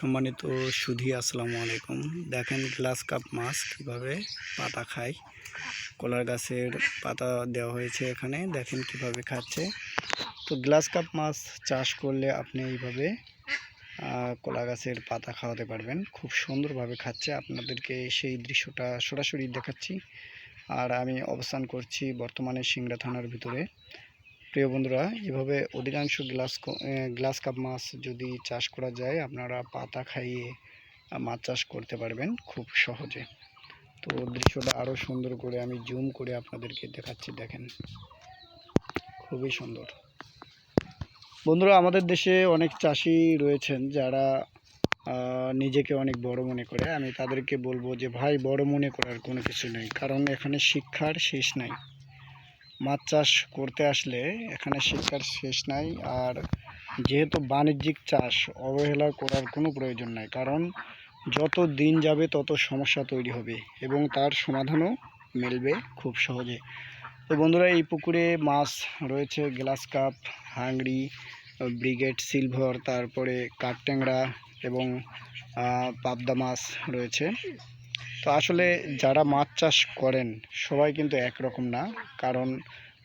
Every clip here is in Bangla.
সম্মানিত সুধি, আসসালামু আলাইকুম। দেখেন গ্লাস কাপ মাছ কীভাবে পাতা খায়। কলার গাছের পাতা দেওয়া হয়েছে এখানে। দেখেন কীভাবে খাচ্ছে। তো গ্লাস কাপ মাছ চাষ করলে আপনি এইভাবে কলা গাছের পাতা খাওয়াতে পারবেন। খুব সুন্দরভাবে খাচ্ছে। আপনাদেরকে সেই দৃশ্যটা সরাসরি দেখাচ্ছি। আর আমি অবস্থান করছি বর্তমানে সিংড়া থানার ভিতরে। প্রিয় বন্ধুরা, এভাবে অধিকাংশ গ্লাস গ্লাস কাপ মাছ যদি চাষ করা যায়, আপনারা পাতা খাইয়ে মাছ চাষ করতে পারবেন খুব সহজে। তো দৃশ্যটা আরও সুন্দর করে আমি জুম করে আপনাদেরকে দেখাচ্ছি, দেখেন। খুবই সুন্দর। বন্ধুরা, আমাদের দেশে অনেক চাষি রয়েছেন যারা নিজেকে অনেক বড় মনে করে। আমি তাদেরকে বলব যে, ভাই, বড় মনে করার কোনো কিছু নেই। কারণ এখানে শিক্ষার শেষ নাই। মাছ চাষ করতে আসলে এখানে শিক্ষার শেষ নাই। আর যেহেতু বাণিজ্যিক চাষ, অবহেলা করার কোনো প্রয়োজন নাই। কারণ যত দিন যাবে তত সমস্যা তৈরি হবে এবং তার সমাধানও মিলবে খুব সহজে। তো বন্ধুরা, এই পুকুরে মাছ রয়েছে, গ্লাস কাপ, হাংড়ি, ব্রিগেড, সিলভার, তারপরে কাঠট্যাংরা এবং পাবদা মাছ রয়েছে। তো আসলে যারা মাছ চাষ করেন, সবাই কিন্তু একরকম না। কারণ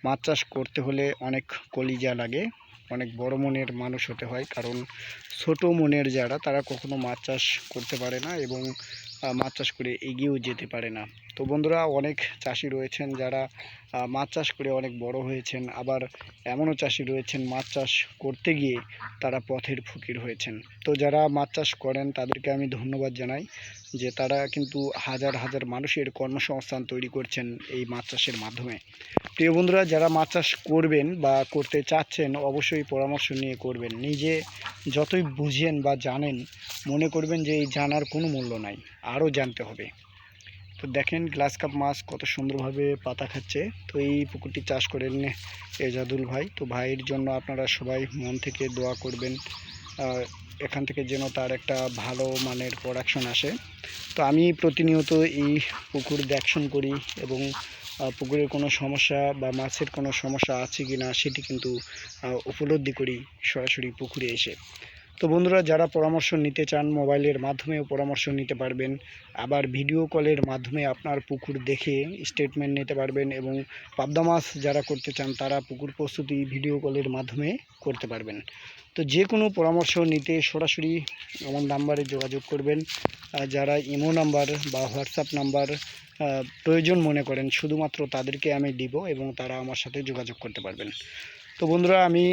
মাছ চাষ করতে হলে অনেক কলিজা লাগে, অনেক বড় মনের মানুষ হতে হয়। কারণ ছোট মনের যারা, তারা কখনো মাছ চাষ করতে পারে না এবং মাছ চাষ করে এগিয়েও যেতে পারে না। তো বন্ধুরা, অনেক চাষি রয়েছেন যারা মাছ চাষ করে অনেক বড় হয়েছেন। আবার এমনও চাষি রয়েছেন মাছ চাষ করতে গিয়ে তারা পথের ফকির হয়েছেন। তো যারা মাছ চাষ করেন, তাদেরকে আমি ধন্যবাদ জানাই যে তারা কিন্তু হাজার হাজার মানুষের কর্মসংস্থান তৈরি করছেন এই মাছ চাষের মাধ্যমে। প্রিয় বন্ধুরা, যারা মাছ চাষ করবেন বা করতে চাচ্ছেন, অবশ্যই পরামর্শ নিয়ে করবেন। নিজে যতই বুঝেন বা জানেন, মনে করবেন যে এই জানার কোনো মূল্য নাই। আরও জানতে হবে। তো দেখেন গ্লাস কাপ মাছ কত সুন্দরভাবে পাতা খাচ্ছে। তো এই পুকুরটি চাষ করেন এজাদুল ভাই। তো ভাইয়ের জন্য আপনারা সবাই মন থেকে দোয়া করবেন। এখান থেকে যেন তার একটা ভালো মানের প্রোডাকশন আসে। তো আমি প্রতিনিয়ত এই পুকুর দেখশন করি এবং পুকুরের কোনো সমস্যা বা মাছের কোনো সমস্যা আছে কি না সেটি কিন্তু উপলব্ধি করি সরাসরি পুকুরে এসে। তো বন্ধুরা, যারা পরামর্শ নিতে চান মোবাইলের মাধ্যমেও পরামর্শ নিতে পারবেন, আবার ভিডিও কলের মাধ্যমে আপনার পুকুর দেখে স্টেটমেন্ট নিতে পারবেন এবং পাবদা মাছ যারা করতে চান, তারা পুকুর প্রস্তুতি ভিডিও কলের মাধ্যমে করতে পারবেন। তো যে কোনো পরামর্শ নিতে সরাসরি আমার নাম্বারে যোগাযোগ করবেন। যারা ইমো নাম্বার বা হোয়াটসঅ্যাপ নাম্বার প্রয়োজন মনে করেন, শুধুমাত্র তাদেরকে আমি দিব এবং তারা আমার সাথে যোগাযোগ করতে পারবেন। তো বন্ধুরা, আমি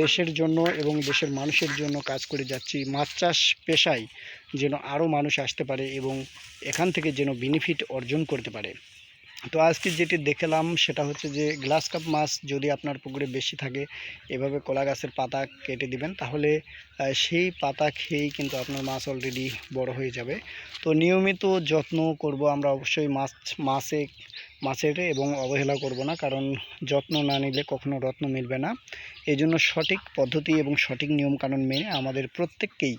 দেশের জন্য এবং দেশের মানুষের জন্য কাজ করে যাচ্ছি মাছ চাষ পেশায়, যেন আরও মানুষ আসতে পারে এবং এখান থেকে যেন বেনিফিট অর্জন করতে পারে। তো আজকে যেটি দেখলাম, সেটা হচ্ছে যে গ্লাস কাপ মাছ যদি আপনার পুকুরে বেশি থাকে, এভাবে কলা গাছের পাতা কেটে দিবেন, তাহলে সেই পাতা খেয়েই কিন্তু আপনার মাছ অলরেডি বড় হয়ে যাবে। তো নিয়মিত যত্ন করব আমরা অবশ্যই মাছ, মাছে মাছের এবং অবহেলা করব না, কারণ যত্ন না নিলে কখনো রত্ন মিলবে না। এই জন্য সঠিক পদ্ধতি এবং সঠিক নিয়মকানুন মেনে আমাদের প্রত্যেককেই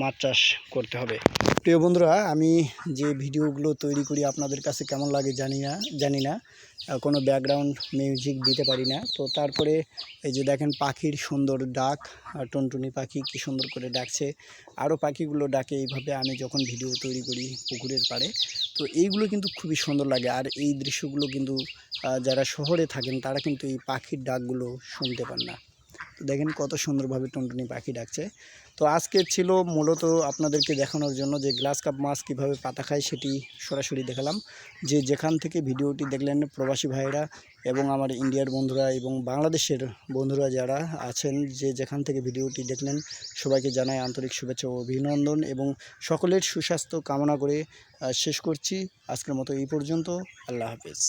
মাছ চাষ করতে হবে। প্রিয় বন্ধুরা, আমি যে ভিডিওগুলো তৈরি করি আপনাদের কাছে কেমন লাগে জানি না জানি না। কোনো ব্যাকগ্রাউন্ড মিউজিক দিতে পারি না। তো তারপরে এই যে দেখেন পাখির সুন্দর ডাক টুনটুনি পাখি কি সুন্দর করে ডাকছে। আরও পাখিগুলো ডাকে এইভাবে আমি যখন ভিডিও তৈরি করি পুকুরের পাড়ে, তো এইগুলো কিন্তু খুবই সুন্দর লাগে। আর এই দৃশ্যগুলো কিন্তু যারা শহরে থাকেন তারা কিন্তু এই পাখির ডাকগুলো শুনতে পান না। দেখেন কত সুন্দরভাবে টুনটুনি পাখি ডাকছে। তো আজকে ছিল মূলত আপনাদেরকে দেখানোর জন্য যে গ্লাস কাপ মাছ কীভাবে পাতা খায় সেটি সরাসরি দেখালাম। যে যেখান থেকে ভিডিওটি দেখলেন প্রবাসী ভাইরা এবং আমার ইন্ডিয়ার বন্ধুরা এবং বাংলাদেশের বন্ধুরা যারা আছেন, যে যেখান থেকে ভিডিওটি দেখলেন, সবাইকে জানাই আন্তরিক শুভেচ্ছা ও অভিনন্দন এবং সকলের সুস্বাস্থ্য কামনা করে শেষ করছি। আজকের মতো এই পর্যন্ত। আল্লাহ হাফেজ।